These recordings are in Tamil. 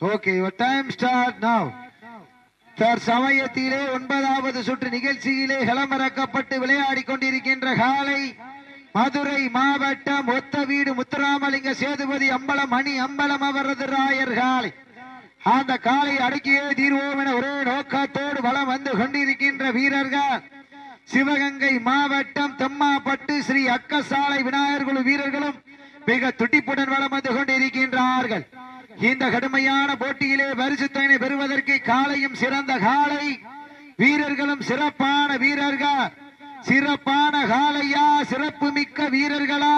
Okay your time start now தற்சமயத்திலே ஒன்பதாவது சுற்று நிகழ்ச்சியிலே களமிறக்கப்பட்டு விளையாடி கொண்டிருக்கின்ற காலை மதுரை மாவட்டம் ஒத்த வீடு முத்துராமலிங்க சேதுபதி அம்பலம் மணி அம்பலம் அவரது ராயர் காலை. அந்த காலை அடக்கியே தீர்வோம் என ஒரே நோக்கத்தோடு வலம் வந்து கொண்டிருக்கின்ற வீரர்கள். சிவகங்கை மாவட்டம் தெம்மாப்பட்டு ஸ்ரீ அக்கசாலை விநாயகர் குழு வீரர்களும் மிக துடிப்புடன் வளம் வந்து கொண்டிருக்கின்றார்கள். இந்த கடுமையான போட்டியிலே பரிசுத்தனை பெறுவதற்கு காலையும் சிறந்த காலை. வீரர்களும் சிறப்பான வீரர்கள். சிறப்பான காலையா? சிறப்பு மிக்க வீரர்களா?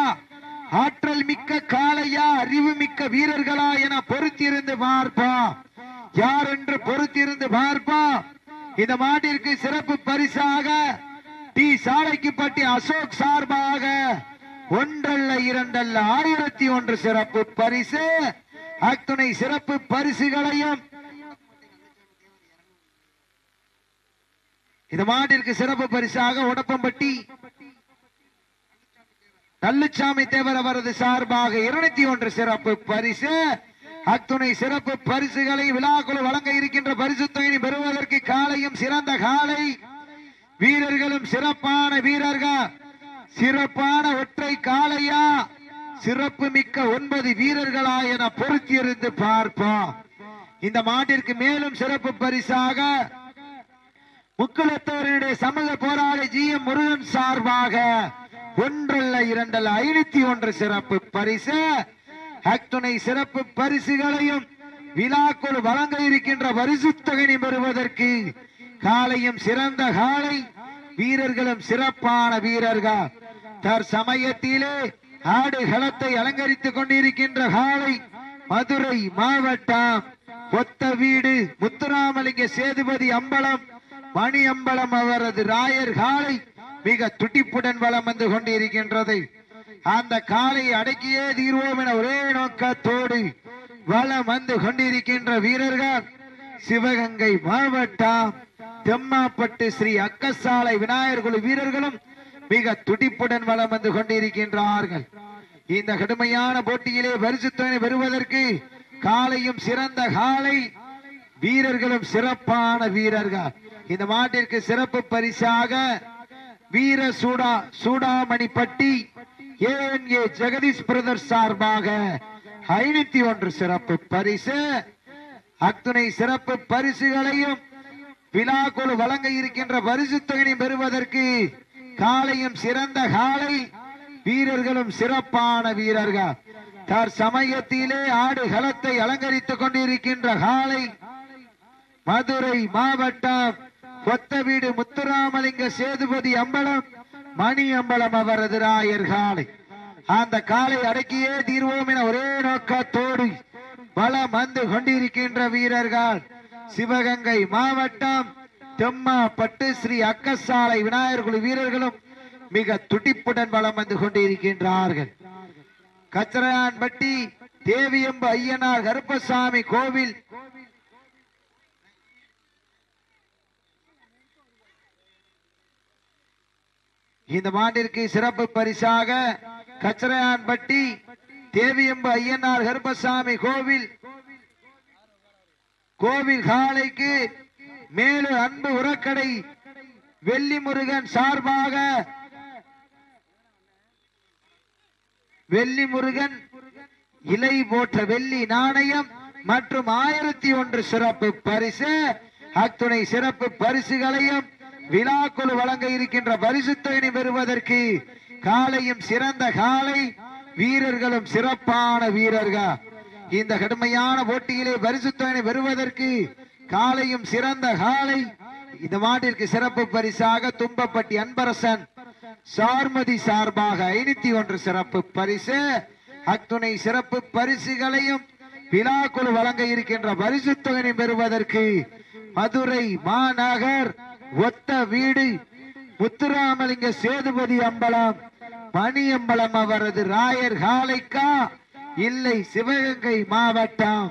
ஆற்றல் மிக்க காலையா? அறிவு மிக்க வீரர்களா என பொறுத்திருந்து பார்ப்போம் யார் என்று பொறுத்திருந்து பார்ப்போம் இந்த மாட்டிற்கு சிறப்பு பரிசாக டி. சாலைக்குப்பட்டி அசோக் சார்பாக ஒன்றல்ல இரண்டல்ல ஆயிரத்தி ஒன்று சிறப்பு பரிசு. அத்துணை சிறப்பு பரிசுகளையும் இந்த மாட்டிற்கு சிறப்பு பரிசாக உடப்பம்பட்டி கல்லுச்சாமி தேவர் அவரது சார்பாக இருநூத்தி ஒன்று சிறப்பு பரிசு. அத்துணை சிறப்பு பரிசுகளை விழாக்குழு வழங்க இருக்கின்ற பரிசு தொகையை பெறுவதற்கு காலையும் சிறந்த காலை. வீரர்களும் சிறப்பான வீரர்கள். சிறப்பான ஒற்றை காளையா? சிறப்பு மிக்க ஒன்பது வீரர்களா என பொருத்தியிருந்து பார்ப்போம். இந்த மாட்டிற்கு மேலும் சிறப்பு பரிசாக முக்குலத்தோருடைய சமூக போராளி ஜி எம் முருகன் சார்பாக ஒன்றல்ல இரண்டல்ல ஐநூத்தி ஒன்று சிறப்பு பரிசு. அத்துணை சிறப்பு பரிசுகளையும் விழாக்குழு வழங்க இருக்கின்ற பரிசு தொகையை பெறுவதற்கு காலையும் சிறந்த காலை வீரர்களும் சிறப்பான வீரர்கள். தற்சமயத்திலே ஆடுகளத்தை அலங்கரித்துக் கொண்டிருக்கின்ற காலை மதுரை மாவட்டம் கொத்த வீடு முத்துராமலிங்க சேதுபதி அம்பலம் மணி அம்பலம் அவரது ராயர் காலை மிக துடிப்புடன் வலம் வந்து கொண்டிருக்கின்றது. அந்த காலை அடக்கியே தீர்வோம் என ஒரே நோக்கத்தோடு வலம் வந்து கொண்டிருக்கின்ற வீரர்கள் சிவகங்கை மாவட்டம் தெம்மாப்பட்டு ஸ்ரீ அக்கசாலை விநாயகர் குழு வீரர்களும் மிக துடிப்புடன் வளம் வந்து கொண்டிருக்கின்றார்கள். இந்த கடுமையான போட்டியிலே பரிசுத்தனை பெறுவதற்கு காலையும் சிறந்த காலை வீரர்களும் சிறப்பான வீரர்கள். இந்த மாட்டிற்கு சிறப்பு பரிசாக வீர சூடா சூடாமணிப்பட்டி ஏஎன்ஏ ஜெகதீஷ் பிரதர் சார்பாக ஐநூத்தி ஒன்று சிறப்பு பரிசு. அத்துணை சிறப்பு பரிசுகளையும் விழாக்குழு வழங்க இருக்கின்ற பரிசு தொகையை பெறுவதற்கு காலையும் சிறந்த காலை. வீரர்களும் சிறப்பான வீரர்கள். தற்சமயத்திலே ஆடு களத்தை அலங்கரித்துக் கொண்டிருக்கின்ற காலை. மதுரை மாவட்டம் கொத்த வீடு முத்துராமலிங்க சேதுபதி அம்பலம் மணி அம்பலம் அவரது ராயர் காலை. அந்த காலை அடக்கியே தீர்வோம் என ஒரே நோக்கத்தோடு பலம் வந்து கொண்டிருக்கின்ற வீரர்கள். சிவகங்கை மாவட்டம் தெம்மாப்பட்டு ஸ்ரீ அக்கசாலை விநாயகர் குழு வீரர்களும் மிக துடிப்புடன் வளம் வந்து கொண்டிருக்கின்றார்கள் கச்சரையான்பட்டி தேவியம்பு ஐயனார் கருப்பசாமி கோவில். இந்த மாண்டிற்கு சிறப்பு பரிசாக கச்சரையான்பட்டி தேவியம்பு ஐயனார் கருப்பசாமி கோவில். கோவில் காலைக்கு மேலும் அன்பு உரக்கடை வெள்ளி முருகன் சார்பாக வெள்ளி முருகன் இலை போற்ற வெள்ளி நாணயம் மற்றும் ஆயிரத்தி ஒன்று சிறப்பு பரிசு அத்துணை சிறப்பு பரிசுகளையும் விழாக்குழு வழங்க இருக்கின்ற பரிசு தொகையை பெறுவதற்கு காலையும் சிறந்த காலை வீரர்களும் சிறப்பான வீரர்கள். இந்த கடுமையான போட்டியிலே பரிசு தொகையை பெறுவதற்கு காலையும் சிறந்த காலை. இந்த மாட்டிற்கு சிறப்பு பரிசாக தும்பப்பட்டி அன்பரசன் சார்மதி சார்பாக ஐநூத்தி ஒன்று சிறப்பு பரிசு. அத்துணை சிறப்பு பரிசுகளையும் விழாக்குழு வழங்க இருக்கின்ற பரிசு தொகையை பெறுவதற்கு மதுரை மாநகர் ஒத்த வீடு முத்துராமலிங்க சேதுபதி அம்பலம் பணி அம்பலம் அவரது ராயர் காலைக்கா இல்லை சிவகங்கை மாவட்டம்.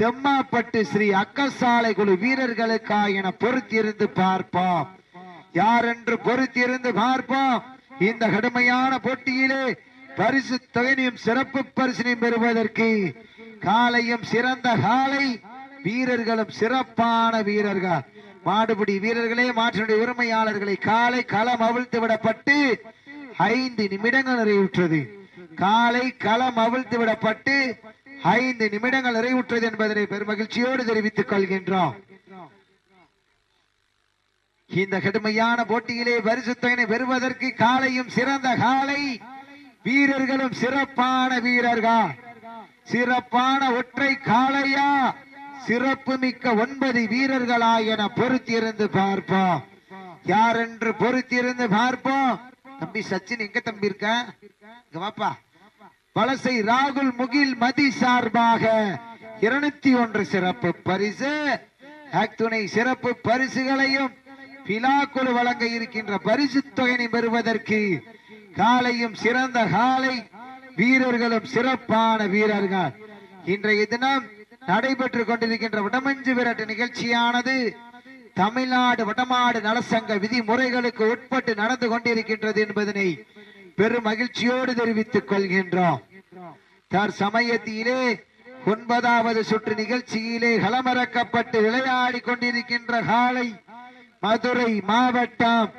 தெம்மாப்பட்டு ஸ்ரீ அக்கசாலை குழு வீரர்களுக்கா என பொறுத்திருந்து பார்ப்போம். யார் என்று பொறுத்திருந்து பார்ப்போம்? இந்த கடுமையான போட்டியிலே பரிசு தொகையும் சிறப்பு பரிசினையும் பெறுவதற்கு காலையும் சிறந்த காலை வீரர்களும் சிறப்பான வீரர்கள். மாடுபிடி வீரர்களே மாற்றினுடைய உரிமையாளர்களை காலை களம் அவிழ்த்து விடப்பட்டு ஐந்து நிமிடங்கள் நிறைவுற்றது. காலை களம் அவிழ்த்து விடப்பட்டு ஐந்து நிமிடங்கள் நிறைவுற்றது என்பதனை பெருமகிழ்ச்சியோடு தெரிவித்துக் கொள்கின்றோம். இந்த கடுமையான போட்டியிலே பரிசுத்தனை பெறுவதற்கு காலையும் சிறந்த காலை. வீரர்களும் சிறப்பான வீரர்கள். சிறப்பான ஒற்றை காளையா? சிறப்பு மிக்க ஒன்பது வீரர்களா என பொறுத்திருந்து பார்ப்போம். யார் என்று பொறுத்திருந்து பார்ப்போம்? தம்பி சச்சின் எங்க தம்பி இருக்க? இங்க வாப்பா. வலசை ராகுல் முகில் மதி சார்பாக இருநூத்தி ஒன்று சிறப்பு பரிசு. துணை சிறப்பு பரிசுகளையும் பிலாக்குழு வழங்க இருக்கின்ற பரிசு தொகையினை பெறுவதற்கு காலையும் சிறந்த காலை வீரர்களும் சிறப்பான வீரர்கள். இன்றைய தினம் நடைபெற்றுக் கொண்டிருக்கின்ற வடமஞ்சு விரட்டு நிகழ்ச்சியானது தமிழ்நாடு வடமாடு நலசங்க விதிமுறைகளுக்கு உட்பட்டு நடந்து கொண்டிருக்கின்றது என்பதனை பெரும் மகிழ்ச்சியோடு தெரிவித்துக் கொள்கின்றோம். தற்சமயத்திலே ஒன்பதாவது சுற்று நிகழ்ச்சியிலே களமிறக்கப்பட்டு விளையாடி கொண்டிருக்கின்ற காலை மதுரை மாவட்டம்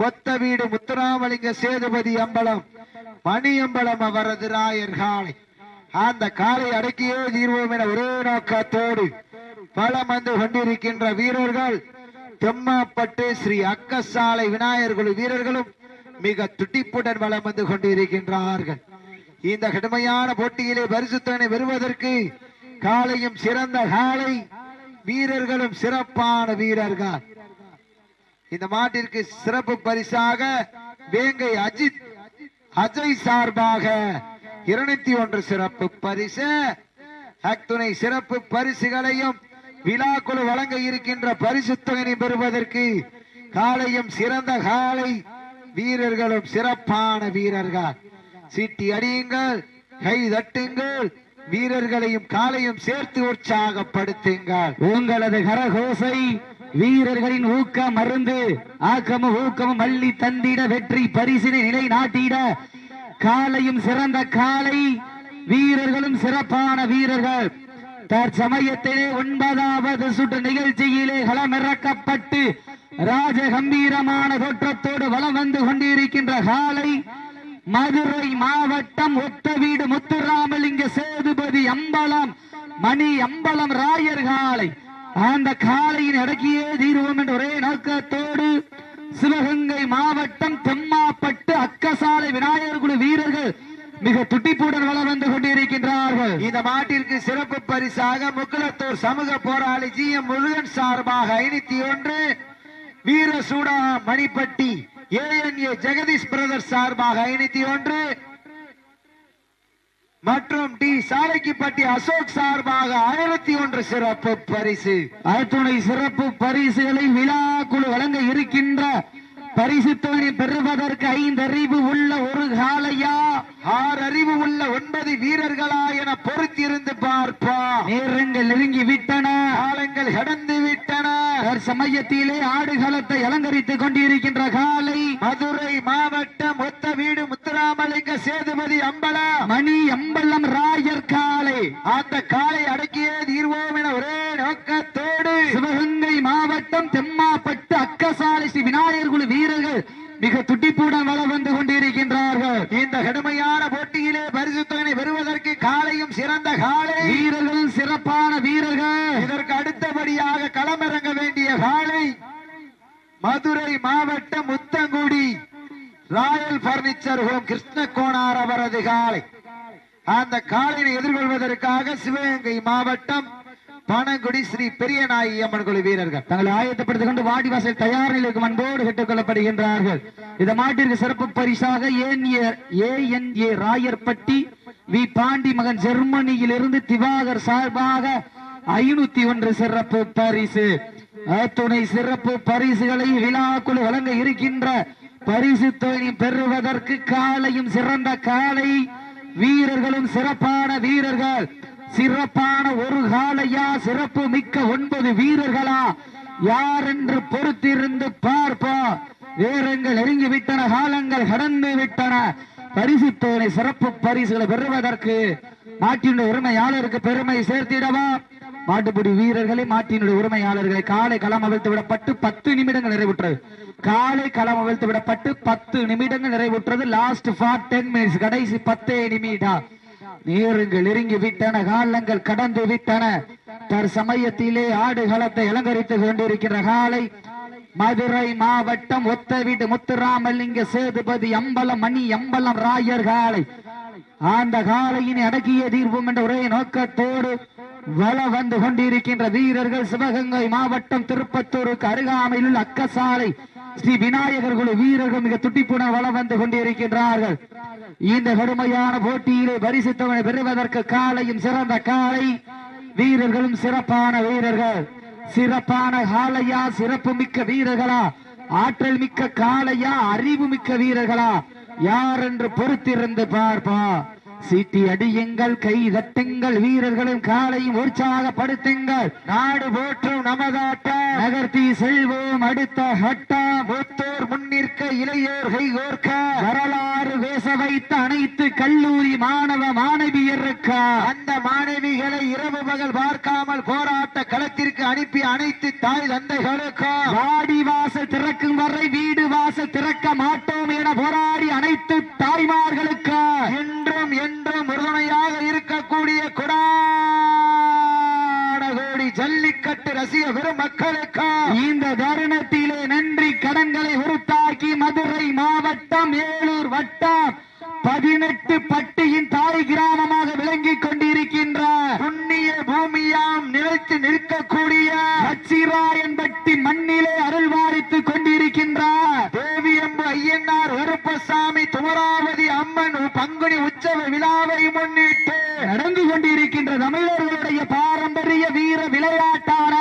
கொத்த வீடு முத்துராமலிங்க சேதுபதி அம்பலம் மணியம்பலம் அவரது ராயர் காலை. அந்த காலை அடக்கியே தீர்வோம் என ஒரே நோக்கத்தோடு பலம் வந்து கொண்டிருக்கின்ற வீரர்கள் தெம்மாப்பட்டு ஸ்ரீ அக்கசாலை விநாயகர் குழு வீரர்களும் மிக துடிப்புடன் வளம் வந்து கொண்டிருக்கின்றார்கள். இந்த கடுமையான போட்டியிலே பரிசுத்தனை பெறுவதற்கு காலையும் சிறந்த காலை வீரர்களும் சிறப்பான வீரர்கள். இந்த மாட்டிற்கு சிறப்பு பரிசாக வேங்கை அஜித் அஜய் சார்பாக இருநூத்தி ஒன்று சிறப்பு பரிசு. அத்துணை சிறப்பு பரிசுகளையும் விழாக்குழு வழங்க இருக்கின்ற பரிசு தொகையை பெறுவதற்கு காலையும் சிறந்த காலை வீரர்களும் சிறப்பான வீரர்கள். சீட்டி அடியுங்கள் கை தட்டுங்கள் வீரர்களையும் காலையும் சேர்த்து உற்சாகப்படுத்துங்கள். உங்களது கரகோசை வீரர்களின் ஊக்க மருந்து ஆக்கமும் ஊக்கமும் மல்லி தந்திட வெற்றி பரிசினை நிலை நாட்டிட காலையும் சிறந்த காலை வீரர்களும் சிறப்பான வீரர்கள். தற்சமயத்திலே ஒன்பதாவது சுற்று நிகழ்ச்சியிலே களமிறக்கப்பட்டு ராஜ கம்பீரமான தோற்றத்தோடு வலம் வந்து கொண்டிருக்கின்ற காலை மதுரை மாவட்டம் ஒத்த வீடு முத்துராமலிங்க சேதுபதி அம்பலம் மணி அம்பலம் ராயர் காலை. அந்த காலையின் அடக்கியே தீர்வோம் என்ற ஒரே நோக்கத்தோடு சிவகங்கை மாவட்டம் தெம்மாப்பட்டு அக்கசாலை விநாயகர் குழு வீரர்கள் மிக துட்டிப்புடன் வளம் வந்து கொண்டிருக்கின்றார்கள். இந்த மாட்டிற்கு சிறப்பு பரிசாக முக்குளத்தூர் சமூக போராளி ஜி எம் முருகன் சார்பாக ஐநூத்தி ஒன்று வீர சூடா மணிப்பட்டி ஏஎன்ஏ ஜெகதீஷ் பிரதர் சார்பாக ஐநூத்தி ஒன்று. மற்றும் டி சாலைக்குப்பட்டி அசோக் சார்பாக ஆயிரத்தி ஒன்று சிறப்பு பரிசு. அத்துணை சிறப்பு பரிசுகளை விழா குழு வழங்க இருக்கின்ற பரிசு தொகை பெறுவதற்கு ஐந்து அறிவு உள்ள ஒரு காலையா ஆறு அறிவு உள்ள ஒன்பது வீரர்களா என பொறுத்திருந்து பார்ப்போம் நேரங்கள் நெருங்கி விட்டன காலங்கள் கடந்து விட்டன சமயத்திலே ஆடுகளத்தை அலங்கரித்துக் கொண்டிருக்கின்ற காலை மதுரை மாவட்டம் ஒத்த வீடு முத்துராமலிங்க சேதுபதி அம்பலம். மணி அம்பலம் ராயர் காலை. அந்த காலை அடக்கியே தீர்வோம் என ஒரே நோக்கத்தோடு. சிவகங்கை மாவட்டம் தெம்மாப்பட்டு அக்கசாலை ஸ்ரீ விநாயகர் குழு வீரர்கள் மிக துட்டிப்புடன் வளம் வந்து கொண்டிருக்கின்றார்கள். இந்த கடுமையான போட்டியிலே பரிசு தொகை பெறுவதற்கு காலையும் சிறந்த காலை. வீரர்கள் சிறப்பான வீரர்கள். இதற்கு அடுத்தபடியாக களமிறங்க வேண்டிய காலை. மதுரை மாவட்டம் Muthangudi royal furniture home Krishna Konar அவரது காலை. அந்த காலையை எதிர்கொள்வதற்காக சிவகங்கை மாவட்டம் பானங்குடி ஸ்ரீ பெரியநாயகி அம்மன் குழு வீரர்கள். தங்களை ஆயத்தப்படுத்திக் கொண்டு வாடிவாசல் தயார் நிலைக்கு அன்போடு கேட்டுக் கொள்ளப்படுகின்றார்கள் இந்த மாட்டிற்கு சிறப்பு பரிசாக ஏஎன்ஏ ராயர்பட்டி வி பாண்டி மகன் ஜெர்மனியில் இருந்து திவாகர் சார்பாக ஐநூத்தி ஒன்று சிறப்பு பரிசு. அத்துணை சிறப்பு பரிசுகளை விழாக்குழு வழங்க இருக்கின்ற பரிசு தொகை பெறுவதற்கு காலையும் சிறந்த காலை வீரர்களும் சிறப்பான வீரர்கள். சிறப்பான ஒரு காலையா சிறப்பு மிக்க ஒன்பது வீரர்களா? யார் என்று பொறுத்திருந்து பார்ப்போம் வீரங்கள் நெருங்கி விட்டன காலங்கள் கடந்து விட்டன. பரிசு தோனை சிறப்பு பரிசுகளை பெறுவதற்கு நாட்டினுடைய உரிமையாளருக்கு பெருமை சேர்த்திடவா? மாட்டுப்பிடி வீரர்களை மாட்டினுடைய உரிமையாளர்களை காலை களம் அவிழ்த்து விடப்பட்டு பத்து நிமிடங்கள் நிறைவுற்றது. காலை களம் அவிழ்த்து விடப்பட்டு பத்து நிமிடங்கள் நிறைவுற்றது. லாஸ்ட் ஃபார் டென் மினிட்ஸ் கடைசி பத்தே நிமிடம் நேருங்கள் நெருங்கி விட்டன காலங்கள் கடந்து விட்டன தற்சமயத்திலே ஆடுகளத்தை அலங்கரித்துக் கொண்டிருக்கிற காலை மதுரை மாவட்டம் ஒத்தவீடு முத்துராமலிங்க சேதுபதி அம்பலம் மணி அம்பலம் ராயர் காலை. அந்த காலையினை அடக்கிய தீர்வும் என்ற ஒரே நோக்கத்தோடு வள வந்து கொண்டிருக்கின்ற வீரர்கள் சிவகங்கை மாவட்டம் திருப்பத்தூருக்கு அருகாமையில் உள்ள அக்கசாலை. ஸ்ரீ விநாயகர் குழு வீரர்கள் மிக துட்டிப்புடன் வளம் வந்து கொண்டிருக்கின்றார்கள். இந்த கடுமையான போட்டியிலே பரிசுத்தவனை பெறுவதற்கு காலையும் சிறந்த காலை. வீரர்களும் சிறப்பான வீரர்கள். சிறப்பான காலையா சிறப்பு மிக்க வீரர்களா? ஆற்றல் மிக்க காலையா அறிவு மிக்க வீரர்களா? யார் என்று பொறுத்திருந்து பார்ப்பா சீட்டி அடியுங்கள் கை தட்டுங்கள் வீரர்களின் காலையும் உற்சாகப்படுத்துங்கள். நாடு போற்றும் நமதாட்டம் நகர்த்தி செல்வோம் அடுத்த ஹட்டா. மூத்தோர் முன்னிற்க இளையோர் கைகோர்க்க. வரலாறு பேச வைத்த அனைத்து கல்லூரி மாணவ மாணவியருக்கா. அந்த மாணவிகளை இரவு பகல் பார்க்காமல் போராட்ட களத்திற்கு அனுப்பி அனைத்து தாய் தந்தைகளுக்கும் வாடி வாசல் திறக்கும் வரை வீடு வாசல் திறக்க மாட்டோம் என போராடி அனைத்து தாய்மார்களுக்கு. என்றும் என்று உறுதுணையாக இருக்கக்கூடிய குடாடகோடி ஜல்லிக்கட்டு ரசிக பெருமக்களுக்கு இந்த தருணத்திலே நன்றி கடன்களை உருத்தாக்கி மதுரை மாவட்டம் ஏலூர் வட்டம் பதினெட்டு பட்டியின் தாய் கிராமமாக விளங்கிக் கொண்டிருக்கின்ற புண்ணிய பூமியாம் நிலைத்து நிற்கக்கூடிய கச்சிராயன்பட்டி மண்ணிலே அருள்வாரித்துக் கொண்டிருக்கின்றார் தேவியம்பு ஐயனார் வருப்பசாமி துமராவதி அம் பங்குனி உற்சவ விழாவை முன்னிட்டு நடந்து கொண்டிருக்கின்ற தமிழர்களுடைய பாரம்பரிய வீர விளையாட்டான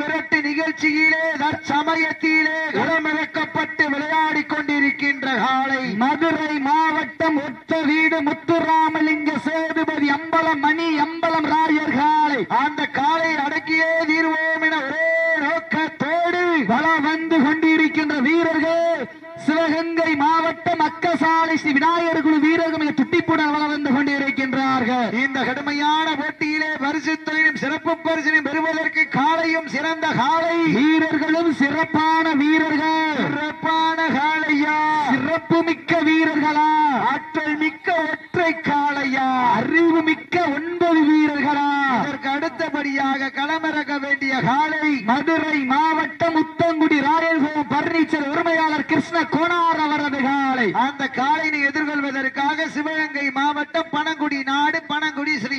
விரட்டு நிகழ்ச்சியிலே தற்சமயத்திலே களமிறக்கப்பட்டு விளையாடிக் கொண்டிருக்கின்ற காலை மதுரை மாவட்டம் ஒத்த வீடு முத்துராமலிங்க சேதுபதி அம்பலம் மணி அம்பலம் ராயர் காலை. அந்த காலை அடக்கியே தீர்வோம் என ஒரே நோக்கத்தோடு வள வந்து கொண்டிருக்கின்ற வீரர்கள் சிவகங்கை மாவட்டம் அக்கசாலை ஸ்ரீ விநாயகர் குழு வீரர்கள் மிக துட்டிப்புடன் வள வந்து கொண்டிருக்கின்றார்கள் இந்த கடுமையான போட்டியிலே பரிசுத்தலையும் சிறப்பு பரிசினையும் பெறுவதற்கு காலையும் சிறந்த காலை வீரர்களும் சிறப்பான வீரர்கள். சிறப்பான காளையா. சிறப்பு மிக்க வீரர்களா. ஆற்றல் மிக்க ஒற்றை காளையா. அறிவு மிக்க ஒன்பது வீரர்களா. இதற்கு அடுத்தபடியாக களமிறக்க வேண்டிய காலை மதுரை மாவட்டம் உத்தங்குடி ராயல்ஹோம் பர்னிச்சர் உரிமையாளர் கிருஷ்ண கோனார் அவரது காலை அந்த காலையை எதிர்கொள்வதற்காக சிவகங்கை மாவட்டம் பனங்குடி நாடு பனங்குடி ஸ்ரீ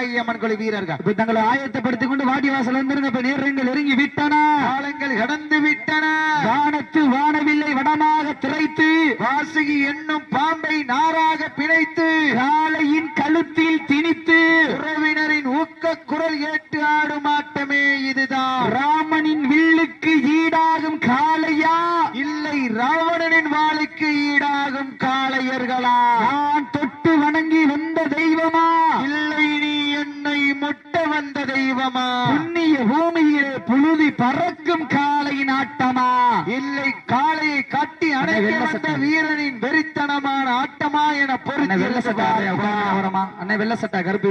பெரியநாயகி அம்மன் குழு வீரர்கள். தங்களை ஆயத்தப்படுத்திக் கொண்டு வாடிவாசல் வந்திருந்த இப்ப நேரங்கள் நெருங்கி விட்டன. காலங்கள் கடந்து விட்டன. வானத்து வானவில்லை வடமாக திரைத்து. வாசுகி என்னும் பாம்பை நாராக பிணைத்து. காலையின் கழுத்தில் திணித்து. உறவினரின் ஊக்க குரல் கேட்டு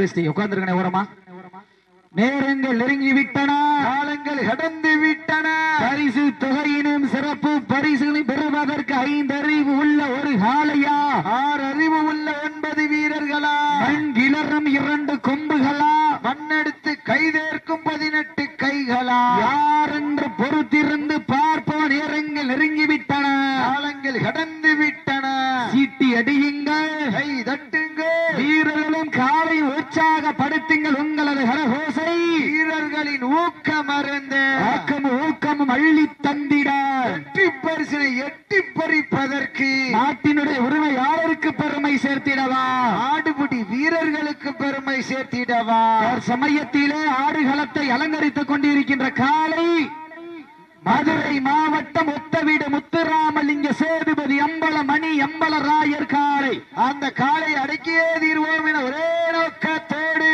வேஷ்டி உட்கார்ந்துருக்கனே ஓரமா. நேரங்கள் நெருங்கி விட்டன காலங்கள் கடந்து விட்டன. பரிசு தொகையினும் சிறப்பு பரிசுகளையும் பெறுவதற்கு ஐந்தறிவு உள்ள ஒரு காளையா ஆறு அறிவு உள்ள ஒன்பது வீரர்களா மண் கிளறும் இரண்டு கொம்புகளா மண்ணெடுத்து கைதேர்க்கும் பதினெட்டு கைகளா யார் என்று பொறுத்திருந்து பார்ப்போம் நேரங்கள் நெருங்கி விட்டன காலங்கள் கடந்து விட்டன சீட்டி அடியுங்கள் கை தட்டுங்க வீரர்களும் காலை உற்சாகப்படுத்துங்கள் உங்களது கரகோசை வீரர்களின் ஊக்கம் அருந்து ஆக்கமும் ஊக்கமும் அள்ளி தந்திட வெற்றி பரிசினை எட்டி பறிப்பதற்கு நாட்டினுடைய உரிமை யாருக்கு பெருமை சேர்த்திடவா ஆடுபுடி வீரர்களுக்கு பெருமை சேர்த்திடவா. அவர் சமயத்திலே ஆடுகளத்தை அலங்கரித்துக் கொண்டிருக்கின்ற காலை மதுரை மாவட்டம் ஒத்தவீடு முத்துராமலிங்க சேதுபதி அம்பல மணி அம்பல ராயர் காலை. அந்த காலை அடக்கியே தீர்வோம் என ஒரே நோக்கத்தோடு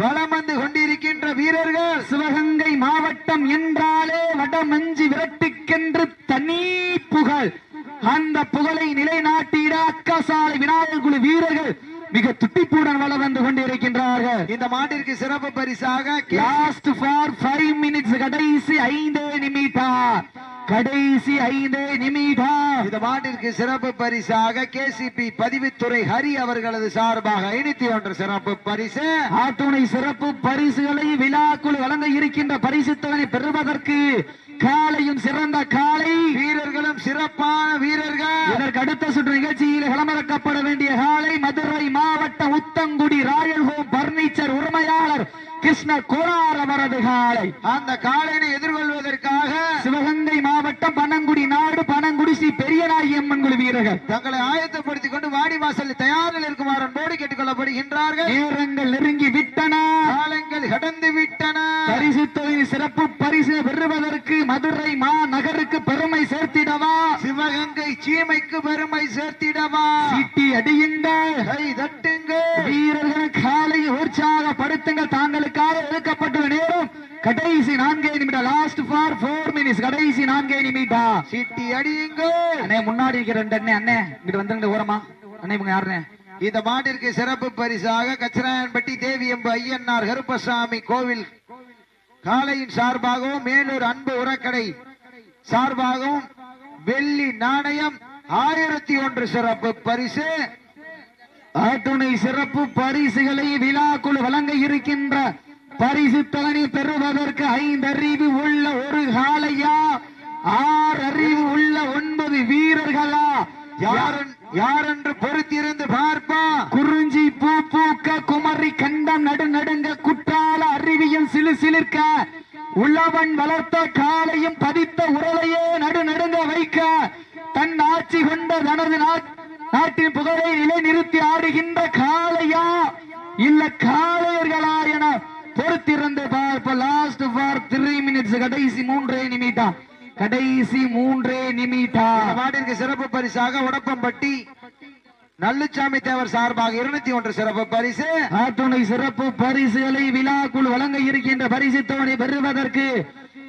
வளம் வந்து கொண்டிருக்கின்ற வீரர்கள். சிவகங்கை மாவட்டம் என்றாலே வடமஞ்சி விரட்டுக்கென்று தனி புகழ். அந்த புகழை நிலைநாட்டிட அக்கசாலை விநாயகர் குழு வீரர்கள் மிக துட்டிப்புடன் வள வந்து கொண்டிருக்கின்றார்கள். இந்த மாட்டிற்கு சிறப்பு பரிசாக கே- லாஸ்ட் ஃபார் ஃபைவ் மினிட்ஸ் கடைசி ஐந்தே நிமிடம் கடைசி ஐந்தே நிமிடம் இந்த மாட்டிற்கு சிறப்பு பரிசாக கேசிபி பதிவுத்துறை ஹரி அவர்களது சார்பாக ஐநூத்தி ஒன்று சிறப்பு பரிசு. ஆட்டுணை சிறப்பு பரிசுகளை விழாக்குள் வழங்க இருக்கின்ற பரிசுத்தவனை பெறுவதற்கு காலையும் சிறந்த காலை வீரர்களும் சிறப்பான வீரர்கள். இதற்கு அடுத்த சுற்று நிகழ்ச்சியில் களமிறக்கப்பட வேண்டிய காலை மதுரை மாவட்ட உத்தங்குடி ராயல் ஹோம் பர்னிச்சர் உரிமையாளர் கிருஷ்ண அவரது காலை. அந்த காலையினை எதிர்கொள்வதற்காக சிவகங்கை மாவட்டம் பனங்குடி நாடு பனங்குடி ஸ்ரீ பெரியநாயகி அம்மன் குழு வீரர்கள். தங்களை ஆயத்தப்படுத்திக் கொண்டு வாடி வாசல் தயாரில் இருக்குமாறு அன்போடு கேட்டுக் கொள்ளப்படுகின்றார்கள். நேரங்கள் நெருங்கி விட்டன. காலங்கள் கடந்து விட்டன. பரிசு தொகையின் சிறப்பு பரிசு பெறுவதற்கு மதுரை மாநகருக்கு பெருமை சேர்த்திடவா? சிவகங்கை சீமைக்கு பெருமை சேர்த்திடவா? சீட்டி அடியுங்கள். கை தட்டுங்கள். வீரர்கள் காலை உற்சாகப்படுத்துங்கள். தாங்களுக்காக ஒதுக்கப்பட்டுள்ள நேரம் கடைசி நான்கே நிமிடம் லாஸ்ட் ஃபார் ஃபோர் மினிட்ஸ் கடைசி நான்கே நிமிடம். சீட்டி அடியுங்கள் அண்ணே முன்னாடி இருக்கிற ரெண்டு அண்ணே அண்ணே இங்கிட்டு வந்துருங்க ஓரமா. அண்ணே இவங்க யாருண்ணே? இந்த மாட்டிற்கு சிறப்பு பரிசாக கச்சராயன்பட்டி தேவி எம்பு ஐயன்னார் கருப்பசாமி கோவில். காலையின் சார்பாகவும் மேலூர் அன்பு உரக்கடை சார்பாகவும் வெள்ளி நாணயம் ஆயிரத்தி ஒன்று சிறப்பு பரிசு. ஆட்டுணை சிறப்பு பரிசுகளை விழாக்குள் வழங்க இருக்கின்ற பரிசு பெறுவதற்கு ஐந்து அறிவு உள்ள ஒரு காலையா ஆறு அறிவு உள்ள ஒன்பது வீரர்களா? யாரன் யாரென்று பொறுத்திருந்து பார்ப்பா? குறிஞ்சி பூ பூக்க குமரி கண்டம் நடு நடுங்க குற்றால அருவியும் சிலு சிலிர்க்க உள்ளவன் வளர்த்த காலையும் பதித்த உறவையே நடு நடுங்க வைக்க தன் ஆட்சி கொண்ட தனது நாட்- நாட்டின் புகழை நிலைநிறுத்தி ஆடுகின்ற காலையா இல்ல காளையர்களா என பொறுத்திருந்து பார்ப்ப லாஸ்ட் ஃபார் த்ரீ மினிட்ஸ் கடைசி மூன்றே நிமிடம். கடைசி மூன்றே நிமிடம். மாட்டிற்கு சிறப்பு பரிசாக உடப்பம்பட்டி நல்லுச்சாமி தேவர் சார்பாக இருநூத்தி ஒன்று சிறப்பு பரிசு. ஆத்துணை சிறப்பு பரிசுகளை விழாக்குள் வழங்க இருக்கின்ற பரிசு தோணி பெறுவதற்கு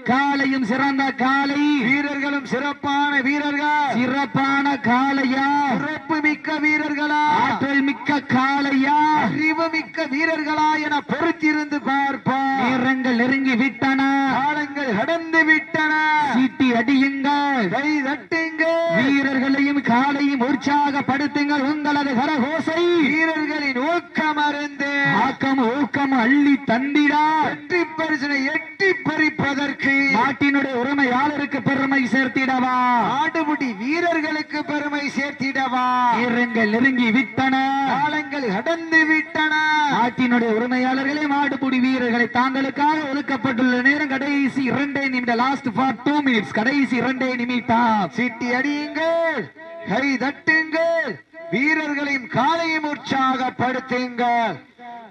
காலையும் சிறந்த காலை வீரர்களும் சிறப்பான வீரர்கள். சிறப்பான காளையா. சிறப்பு மிக்க வீரர்களா. ஆற்றல் மிக்க காளையா. அறிவு மிக்க வீரர்களா என பொறுத்திருந்து பார்ப்போம். நேரங்கள் நெருங்கி விட்டன. காலங்கள் கடந்து விட்டன. சீட்டி அடியுங்கள். கை தட்டுங்க வீரர்களையும் காலையும் உற்சாகப்படுத்துங்கள். உங்களது கரகோசை. வீரர்களின் ஊக்கம் அருந்து ஆக்கம் ஊக்கம் அள்ளி தந்திடா. வெற்றி பரிசனை எட்டி பறிப்பதற்கு நாட்டினுடைய உரிமையாளருக்கு பெருமை சேர்த்திடவா? ஆடுமுடி வீரர்களுக்கு பெருமை சேர்த்திடவா? நேரங்கள் நெருங்கி விட்டன. காலங்கள் கடந்து விட்டன. நாட்டினுடைய உரிமையாளர்களே மாடுபிடி வீரர்களை தாங்களுக்காக ஒதுக்கப்பட்டுள்ள நேரம் கடைசி இரண்டே நிமிடம் லாஸ்ட் ஃபார் டூ மினிட்ஸ் கடைசி இரண்டே நிமிடம். சீட்டி அடியுங்கள் கை தட்டுங்கள் வீரர்களையும் காலையும் உற்சாகப்படுத்துங்கள்.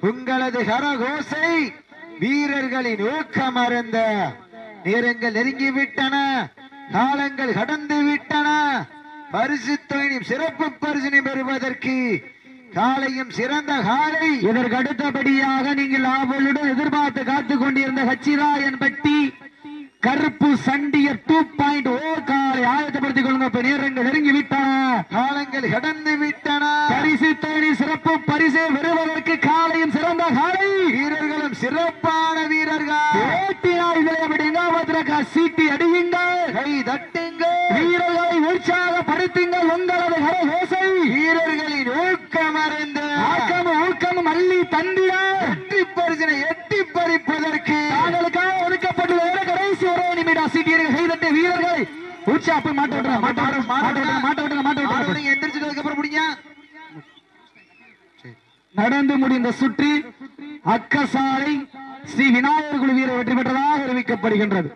உங்களது கரகோசை வீரர்களின் ஊக்கம் அருந்த நேரங்கள் நெருங்கி விட்டன காலங்கள் கடந்து விட்டன பரிசு தொழிலும் சிறப்பு பரிசினை பெறுவதற்கு காலையும் சிறந்த காலை இதற்கு அடுத்தபடியாக நீங்கள் ஆவலுடன் எதிர்பார்த்து காத்துக் கொண்டிருந்த ஹச்சிராயன் பட்டி கருப்பு சண்டியர் டூ பாயிண்ட் ஓ காலை ஆயத்தப்படுத்திக் கொள்ளுங்க. நேரங்கள் நெருங்கி விட்டன காலங்கள் கடந்து விட்டன பரிசு தொழில் சிறப்பு பரிசு பெறுவதற்கு காலையும் சிறந்த காலை வீரர்களும் சிறப்பான வீரர்கள் ஓட்டினார் இதில் அப்படி எங்காவதற்கு சீட்டி அடியுங்கள் கை தட்டுங்கள் வீரர்களை உற்சாகப்படுத்துங்கள் உங்களது கரகோசை வீரர்களின் ஊக்கம் அறிந்து ஆக்கமும் ஊக்கமும் அள்ளி தந்திட வெற்றி பரிசினை எட்டி பறிப்பதற்கு தாங்களுக்காக ஒதுக்கப்பட்டுள்ள நேரம் கடைசி ஒரே நிமிடம் சீட்டியர்கள் கைதட்ட வீரர்களை உற்சாகம் மாட்ட விட்டுருங்க மாட்ட விட்டுருங்க மாட்ட விட்டுருங்க மாட்ட விட்டுருங்க மாட்ட விட்டுருங்க ஆடுறவங்க எந்திரிச்சதுக்கு அப்புறம் முடிங்க நடந்து முடிந்த சுற்றில் அக்கசாலை ஸ்ரீ விநாயகர் குழு வீரர் வெற்றி பெற்றதாக அறிவிக்கப்படுகின்றது.